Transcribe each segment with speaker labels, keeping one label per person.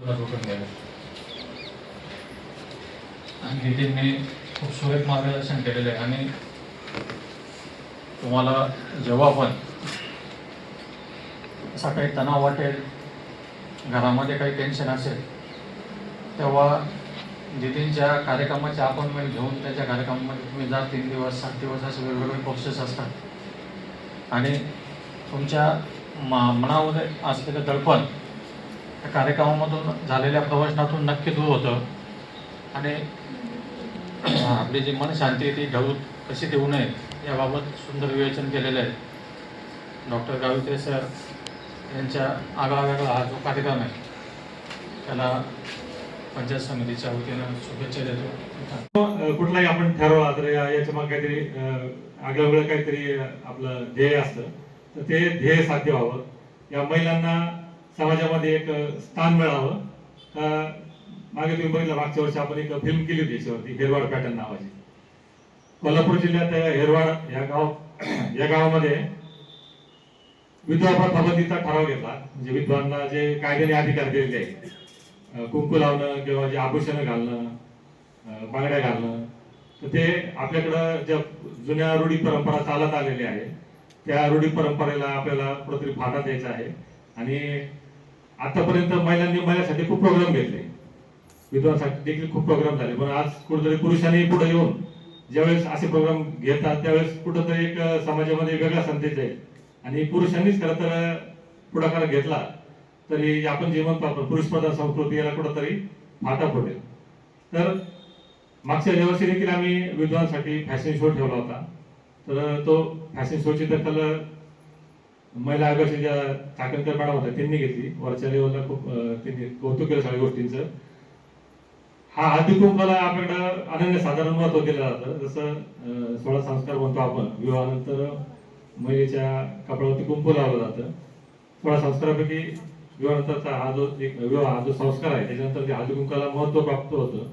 Speaker 1: आणि त्यांनी खूप सुरेख मार्गदर्शन केलेलं आहे. आणि तुम्हाला जेव्हा पण असा काही तणाव वाटेल घरामध्ये काही टेन्शन असेल तेव्हा नितीनच्या कार्यक्रमाचे अपॉइंटमेंट घेऊन त्याच्या कार्यक्रमामध्ये तुम्ही जा तीन दिवस सात दिवस असे वेगवेगळे कोर्सेस असतात. आणि तुमच्या मा मनामध्ये असलेलं दडपण त्या कार्यक्रमामधून झालेल्या प्रवचनातून नक्की दूर होतं. आणि आपली जी मनशांती आहे ती ढळून कशी देऊ नये याबाबत सुंदर विवेचन केलेलं आहे. डॉक्टर गावित्रे सर यांच्या आगळावेगळा हा जो कार्यक्रम आहे त्याला पंचायत समितीच्या वतीनं शुभेच्छा देतो.
Speaker 2: कुठलाही आपण ठरवला तर या- याच्या मग काहीतरी आगळावेगळं काहीतरी आपलं ध्येय असतं. तर ते ध्येय साध्य व्हावं. या महिलांना समाजामध्ये एक स्थान मिळावं. मागे तुम्ही बघितलं मागच्या वर्षी आपण एक फिल्म केली होती याच्यावरती हेरवाड पॅटर्न नावाची. कोल्हापूर जिल्ह्यात हेरवाड या गाव या गावामध्ये विधवा प्रथा ठराव घेतला. म्हणजे विधवांना जे कायद्याने अधिकार दिलेले आहेत कुंकू लावणं किंवा जे आभूषणं घालणं बांगड्या घालणं तर ते आपल्याकडं ज्या जुन्या रूढी परंपरा चालत आलेल्या आहे त्या रूढी परंपरेला आपल्याला कुठेतरी फाटा द्यायचा आहे. आणि आतापर्यंत महिलांनी महिलांसाठी खूप प्रोग्राम घेतले. विधवांसाठी देखील खूप प्रोग्राम झाले. पण आज कुठेतरी पुरुषांनी पुढे येऊन ज्यावेळेस असे प्रोग्राम घेतात त्यावेळेस कुठंतरी एक समाजामध्ये वेगळा संदेश आहे. आणि पुरुषांनीच खरं तर पुढाकार घेतला तरी आपण जे म्हणतो आपण पुरुष प्रधान संस्कृती याला कुठंतरी फाटा पडेल. तर मागच्या या देखील आम्ही विद्वांसाठी फॅशन शो ठेवला होता. तर तो फॅशन शोची दखल महिला आयोगाच्या ज्या चाकणकर मॅडम होत्या त्यांनी घेतली. वरच्या लेवलला खूप त्यांनी कौतुक केलं सगळ्या गोष्टींचं. हा हळदी कुंकवाला आपल्याकडं अनन्य साधारण महत्त्व दिलं जातं. जसं सोळा संस्कार म्हणतो आपण विवाहानंतर महिलेच्या कपड्यावरती कुंकू लावलं जातं. सोळा संस्कारापैकी विवाहानंतरचा हा जो एक विवाह हा जो संस्कार आहे त्याच्यानंतर ते हळदी कुंकाला महत्त्व प्राप्त होतं.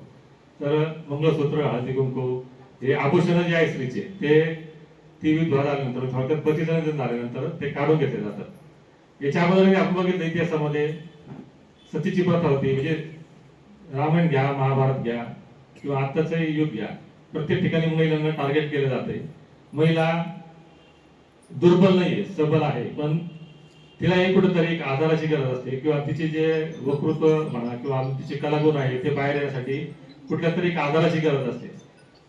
Speaker 2: तर मंगळसूत्र हळदी कुंकू हे आभूषण जे आहे स्त्रीचे ते ती विधवा झाल्यानंतर थोडक्यात पतीजन झाल्यानंतर ते काढून घेतले जातात. याच्या अगोदर आपण बघितलं इतिहासामध्ये सतीची प्रथा होती म्हणजे रामायण घ्या महाभारत घ्या किंवा आत्ताचं युग घ्या. प्रत्येक ठिकाणी महिलांना टार्गेट केलं जाते. महिला दुर्बल नाहीये सबल आहे पण तिला एक कुठेतरी एक आधाराची गरज असते किंवा तिचे जे वक्तृत्व म्हणा किंवा तिचे कलागुण आहे ते बाहेर येण्यासाठी कुठल्या तरी एक आधाराची गरज असते.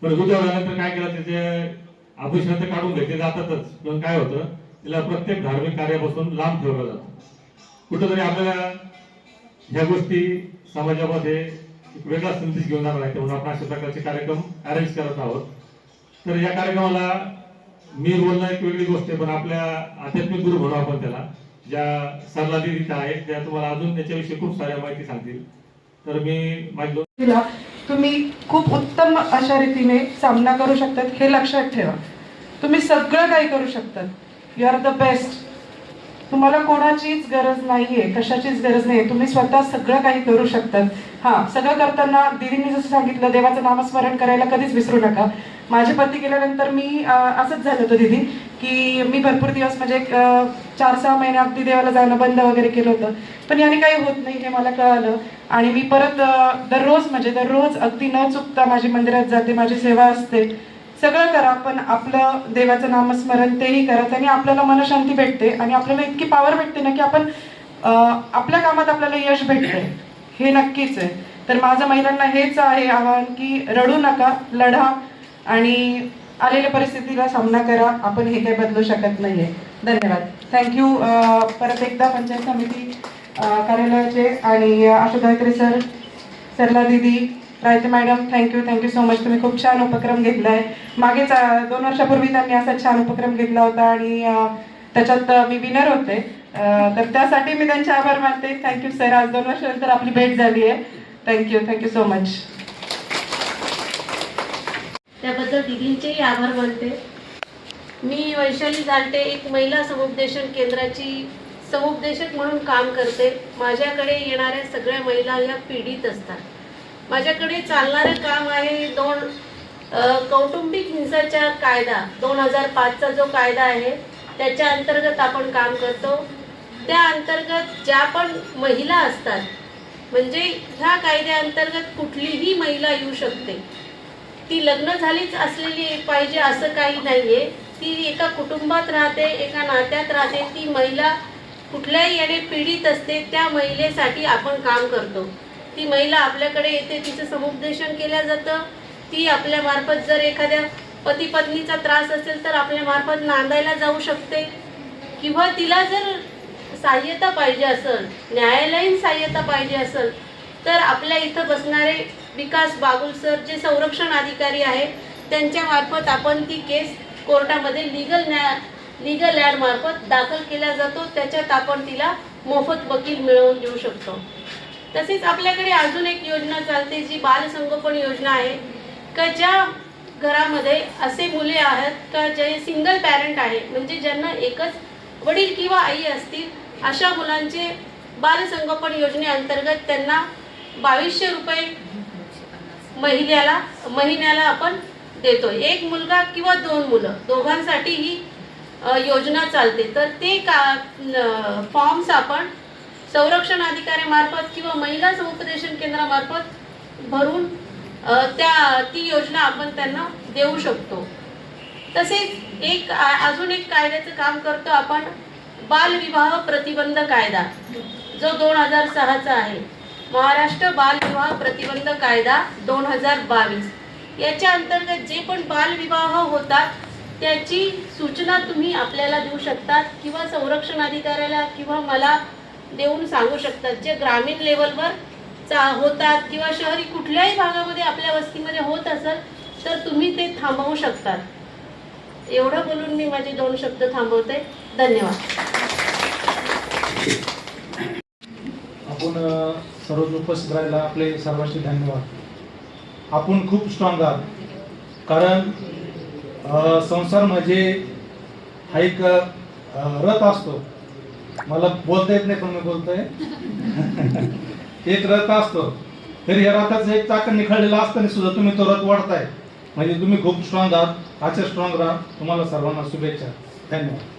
Speaker 2: पण उद्या झाल्यानंतर काय केलं त्याचे आभूषण तर काढून घेतले जातातच. पण काय होतं तिला प्रत्येक धार्मिक कार्यापासून लांब ठेवलं जातं. कुठंतरी आपल्याला ह्या गोष्टी समाजामध्ये एक वेगळा संदेश घेऊन जाणार आहे म्हणून आपण अशा प्रकारचे कार्यक्रम अरेंज करत आहोत. तर या कार्यक्रमाला मी बोलणं एक वेगळी गोष्ट आहे पण आपल्या आध्यात्मिक गुरु म्हणू आपण त्याला ज्या सरलादी तिथं आहेत त्या तुम्हाला अजून त्याच्याविषयी खूप साऱ्या माहिती सांगतील. तर मी माझ्या
Speaker 3: तिला तुम्ही खूप उत्तम अशा रीतीने सामना करू शकतात हे लक्षात ठेवा. तुम्ही सगळं काही करू शकतात यू आर द बेस्ट तुम्हाला कोणाचीच गरज नाहीये कशाचीच गरज नाही तुम्ही स्वतः सगळं काही करू शकतात हा सगळं करताना दिदींनी जसं सांगितलं देवाचं नामस्मरण करायला कधीच विसरू नका. माझे पती गेल्यानंतर मी असंच झालं होतं दिदी की मी भरपूर दिवस म्हणजे एक, चार सहा महिने अगदी देवाला जाणं बंद वगैरे केलं होतं. पण याने काही होत नाही हे मला कळालं. आणि मी परत दररोज म्हणजे दररोज अगदी न चुकता माझी मंदिरात जाते माझी सेवा असते. सगळं करा पण आपलं देवाचं नामस्मरण तेही करा त्याने आपल्याला मनशांती भेटते आणि आपल्याला इतकी पावर भेटते ना की आपण आपल्या कामात आपल्याला यश भेटते हे नक्कीच आहे. तर माझं महिलांना हेच आहे आव्हान की रडू नका लढा आणि आलेल्या परिस्थितीला सामना करा. आपण हे काही बदलू शकत नाहीये. धन्यवाद. थँक्यू परत एकदा पंचायत समिती कार्यालयाचे आणि Ashok Gayatri sir Sarla didi Raite madam thank you thank you so much तुम्ही खूप छान उपक्रम घेतला आहे मागेच दोन वर्षापूर्वी त्यांनी असा छान उपक्रम घेतला होता आणि त्याच्यात मी विनर होते. तर त्यासाठी मी त्यांचे आभार मानते. थँक्यू सर आज दोन वर्षानंतर आपली भेट झाली आहे. थँक्यू थँक्यू सो मच
Speaker 4: त्याबद्दल दिदींचेही आभार मानते. मी वैशाली जालटे एक महिला समुपदेशन केंद्राची समुपदेशक म्हणून काम करते. माझ्याकडे येणाऱ्या सगळ्या महिला या पीडित असतात. माझ्याकडे चालणारं काम आहे दोन कौटुंबिक हिंसाचार कायदा दोन हजार पाचचा जो कायदा आहे त्याच्या अंतर्गत आपण काम करतो. त्या अंतर्गत ज्या पण महिला असतात म्हणजे ह्या कायद्याअंतर्गत कुठलीही महिला येऊ शकते. ती लग्न झालीच असलेली पाहिजे असं काही नाही आहे ती एका कुटुंबात राहते एका नात्यात राहते. ती महिला कुठल्याही याने पीडित असते त्या महिलेसाठी आपण काम करतो. ती महिला आपल्याकडे येते तिचं समुपदेशन केलं जातं. ती आपल्या मार्फत जर एखाद्या पती पत्नीचा त्रास असेल तर आपल्या मार्फत नांदायला जाऊ शकते. किंवा तिला जर सहाय्यता पाहिजे असेल न्यायालयीन सहाय्यता पाहिजे असेल तर आपल्या इथं बसणारे विकास बागुल सर जे संरक्षण अधिकारी आहेत त्यांच्यामार्फत आपण ती केस कोर्टामध्ये लिगल न्याय लिगल ॲडमार्फत दाखल केला जातो. त्याच्यात आपण तिला मोफत वकील मिळवून देऊ शकतो. तसेच आपल्याकडे अजून एक योजना चालते जी बालसंगोपन योजना आहे. का ज्या घरामध्ये असे मुले आहेत का जे सिंगल पॅरेंट आहे म्हणजे ज्यांना एकच वडील किंवा आई असतील अशा मुलांचे बालसंगोपन योजनेअंतर्गत त्यांना बावीसशे रुपये महिन्याला महिन्याला आपण देतो एक मुलगा किंवा दोन मुलं दोघांसाठी ही योजना चालते. तर ते का फॉर्म्स आपण संरक्षण अधिकाऱ्यामार्फत किंवा महिला समुपदेशन केंद्रामार्फत भरून त्या ती योजना आपण त्यांना देऊ शकतो. तसेच एक अजून एक कायद्याचं काम करतो आपण बालविवाह प्रतिबंध कायदा जो दोन हजार सहाचा आहे. महाराष्ट्र बालविवाह प्रतिबंध कायदा दोन हजार बावीस. याच्या अंतर्गत जे पण बालविवाह होतात त्याची सूचना तुम्ही आपल्याला देऊ शकतात किंवा संरक्षण अधिकाऱ्याला किंवा मला देऊन सांगू शकतात. जे ग्रामीण लेवलवर चा होतात किंवा शहरी कुठल्याही भागामध्ये आपल्या वस्तीमध्ये होत असेल तर तुम्ही ते थांबवू शकतात. एवढं बोलून मी माझे दोन शब्द थांबवते. धन्यवाद.
Speaker 5: आपण सर्व उपस्थित राहिला आपले सर्वांचे धन्यवाद. आपण खूप स्ट्रॉंग आहात. कारण संसार म्हणजे हा एक रथ असतो. मला बोलता येत नाही पण मी बोलतोय. एक रथ असतो. तरी या रथाचं एक चाकण निखळलेलं असताना सुद्धा तुम्ही तो रथ वाढताय. म्हणजे तुम्ही खूप स्ट्रॉंग आहात असे स्ट्रॉंग राहा. तुम्हाला सर्वांना शुभेच्छा. धन्यवाद.